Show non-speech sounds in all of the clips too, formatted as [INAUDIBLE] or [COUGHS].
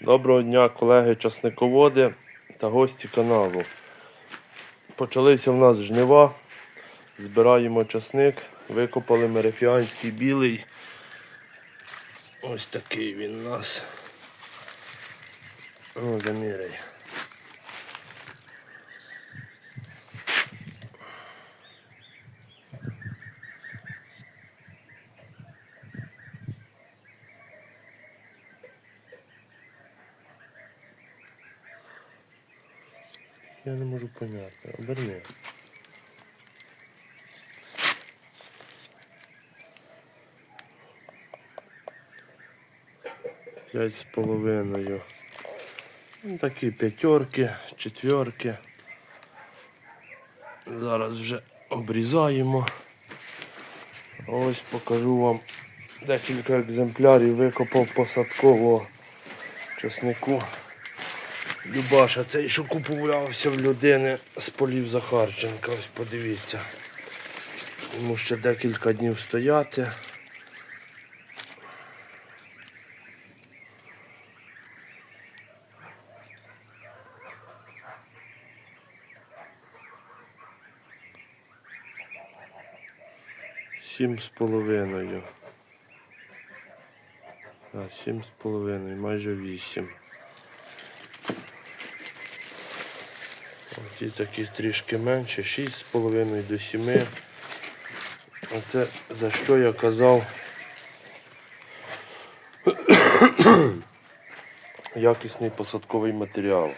Доброго дня, колеги часниководи та гості каналу. Почалися в нас жнива. Збираємо часник. Викопали мерифіанський білий. Ось такий він у нас. О, заміряй. Я не можу поняти. Оберни. П'ять з половиною. Ну, Такі п'ятерки, четверки. Зараз вже обрізаємо. Ось покажу вам декілька екземплярів викопав посадкового чеснику. Любаша, цей, що купувався в людини з полів Захарченка, ось подивіться. Йому ще декілька днів стояти. Сім з половиною. Сім з половиною, майже вісім. Ті такі трішки менше, 6,5 до 7. Оце за що я казав. [COUGHS] Якісний посадковий матеріал.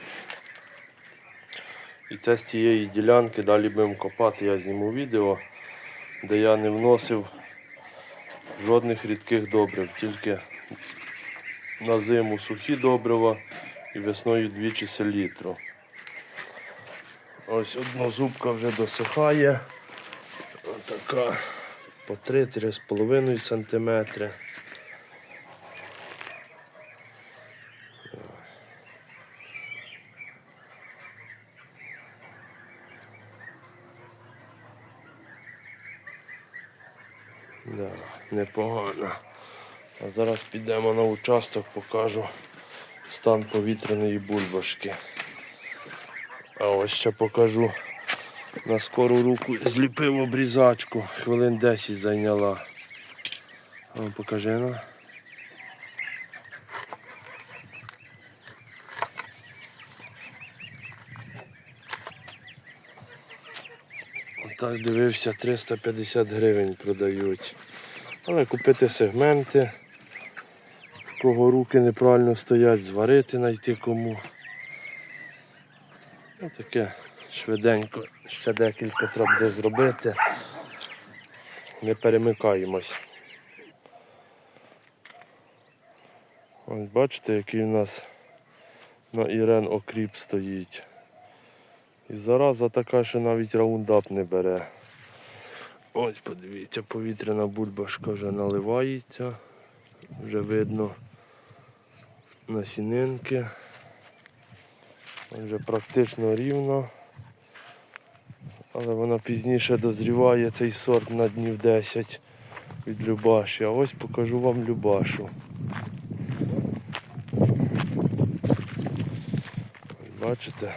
І це з цієї ділянки далі будемо копати, я зніму відео, де я не вносив жодних рідких добрив, тільки на зиму сухі добрива і весною двічі селітру. Ось однозубка вже досихає. Така по 3-3,5 см. Да, непогано. А зараз підемо на участок, покажу стан повітряної бульбашки. А ось ще покажу. На скору руку зліпив обрізачку. Хвилин 10 зайняла. А ну, покажи ну. Так дивився, 350 гривень продають. Але купити сегменти, в кого руки неправильно стоять, зварити знайти кому. Ну, таке швиденько, ще декілька треба буде зробити. Не перемикаємось. Ось бачите, який у нас на Ірен окріп стоїть. І зараза така, що навіть раундап не бере. Ось подивіться, повітряна бульбашка вже наливається. Вже видно насінинки. Вже практично рівно. Але вона пізніше дозріває цей сорт на днів 10 від Любаші. А ось покажу вам Любашу. Бачите?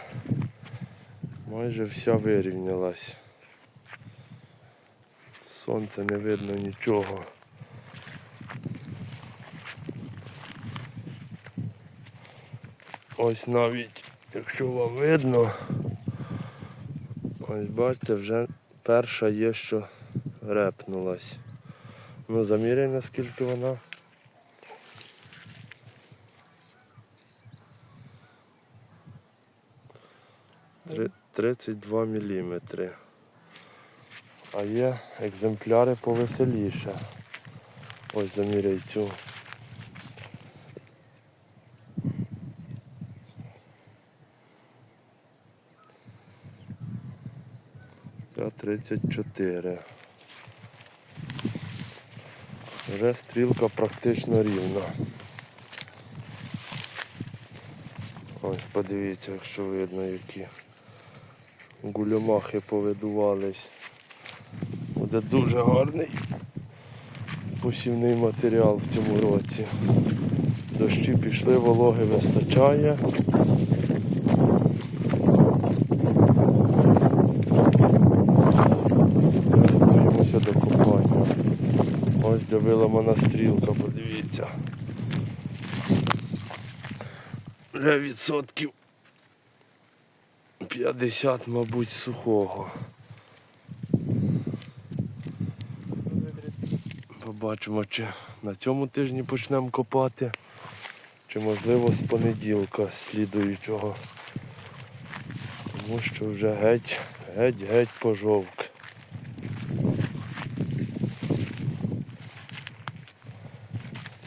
Майже вся вирівнялась. Сонце не видно нічого. Ось навіть, якщо вам видно, ось бачите, вже перша є, що репнулась. Ну, заміряй, наскільки вона. Три- 32 міліметри. А є екземпляри повеселіше. Ось заміряй цю. Та 34. Вже стрілка практично рівна. Ось подивіться, якщо видно які гулюмахи повидувались. Буде дуже гарний посівний матеріал в цьому році. Дощі пішли, вологи вистачає. Ось де виламана стрілка, подивіться. Вже відсотків 50, мабуть, сухого. Побачимо, чи на цьому тижні почнемо копати, чи можливо з понеділка слідуючого. Тому що вже геть, геть, геть пожовк.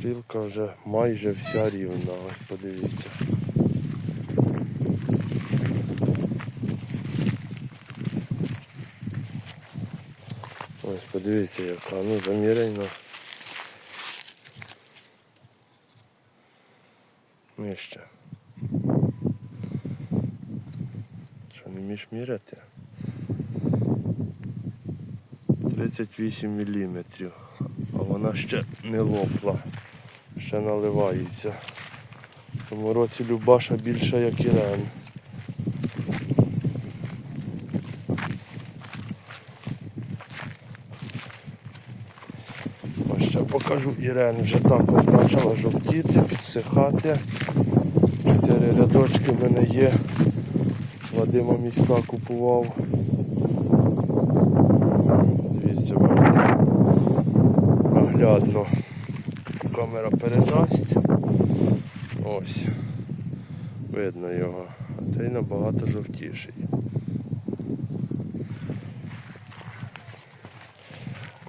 Стрілка вже майже вся рівна, ось подивіться. Ось подивіться яка, ну заміряйно. Нижче. Що не вмієш міряти? 38 міліметрів, а вона ще не лопла, ще наливається. В цьому році Любаша більша, як Ірен. Ось ще покажу Ірен вже також почала жовтіти, підсихати. Чотири рядочки в мене є. Вадима міська купував. Дивіться. Наглядно. Камера передасть. Ось. Видно його. А цей набагато жовтіший.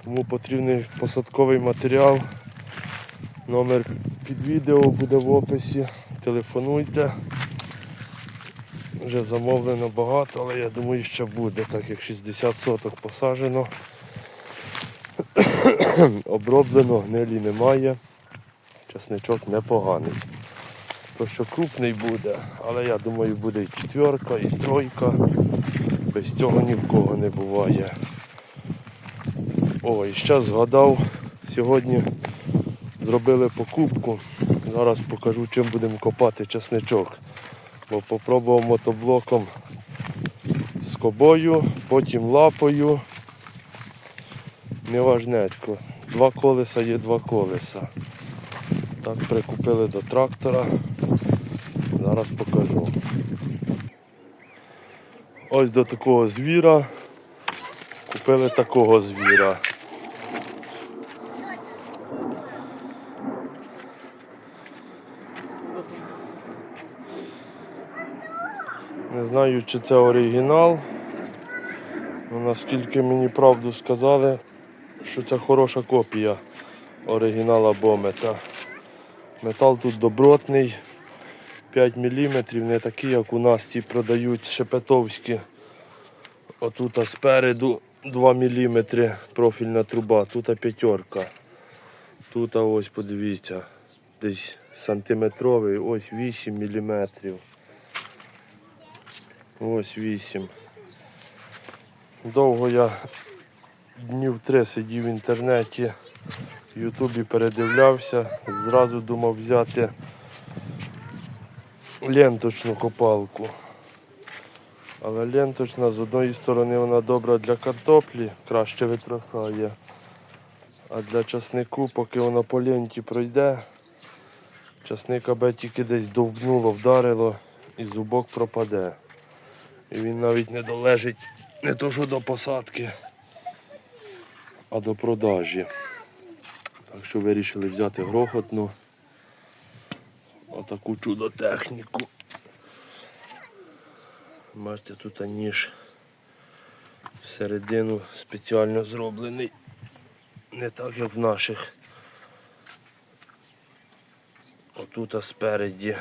Кому потрібний посадковий матеріал, номер під відео буде в описі. Телефонуйте. Вже замовлено багато, але я думаю, ще буде, так як 60 соток посаджено. [COUGHS] Оброблено, гнилі немає. Часничок непоганий. То що крупний буде, але я думаю буде і четверка, і тройка. Без цього ні в кого не буває. О, і ще згадав, сьогодні зробили покупку. Зараз покажу, чим будемо копати часничок. Бо попробував мотоблоком з кобою, потім лапою. Неважнецько. Два колеса є два колеса. Так прикупили до трактора. Зараз покажу. Ось до такого звіра. Купили такого звіра. Не знаю, чи це оригінал. Ну, наскільки мені правду сказали, що це хороша копія оригінала Бомета. Метал тут добротний, 5 мм, не такий, як у нас ті продають шепетовські. Отут спереду 2 мм профільна труба, тут п'ятерка. Тут ось подивіться, десь сантиметровий, ось 8 мм. Ось 8. Довго я днів три сидів в інтернеті, Ютубі передивлявся, зразу думав взяти ленточну копалку. Але ленточна з одної сторони вона добра для картоплі, краще витрасає. А для часнику, поки вона по ленті пройде, часник аби тільки десь довбнуло, вдарило і зубок пропаде. І він навіть не долежить не то що до посадки, а до продажі. Так що вирішили взяти грохотну отаку чудо-техніку. Бачите, тут ніж всередину спеціально зроблений. Не так, як в наших. Отут спереді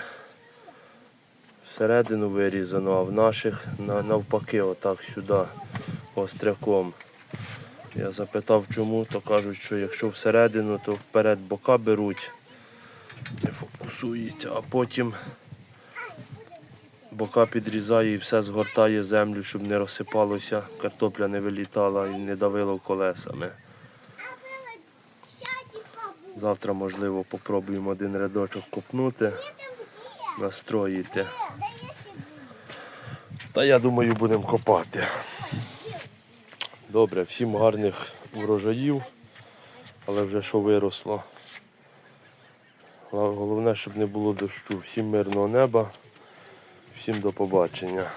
всередину вирізано, а в наших навпаки, отак сюди, остряком. Я запитав чому, то кажуть, що якщо всередину, то вперед бока беруть, не фокусується, а потім бока підрізає і все згортає землю, щоб не розсипалося, картопля не вилітала і не давило колесами. Завтра, можливо, попробуємо один рядочок копнути, настроїти. Та я думаю, будемо копати. Добре, всім гарних врожаїв, але вже що виросло. Головне, щоб не було дощу. Всім мирного неба, всім до побачення.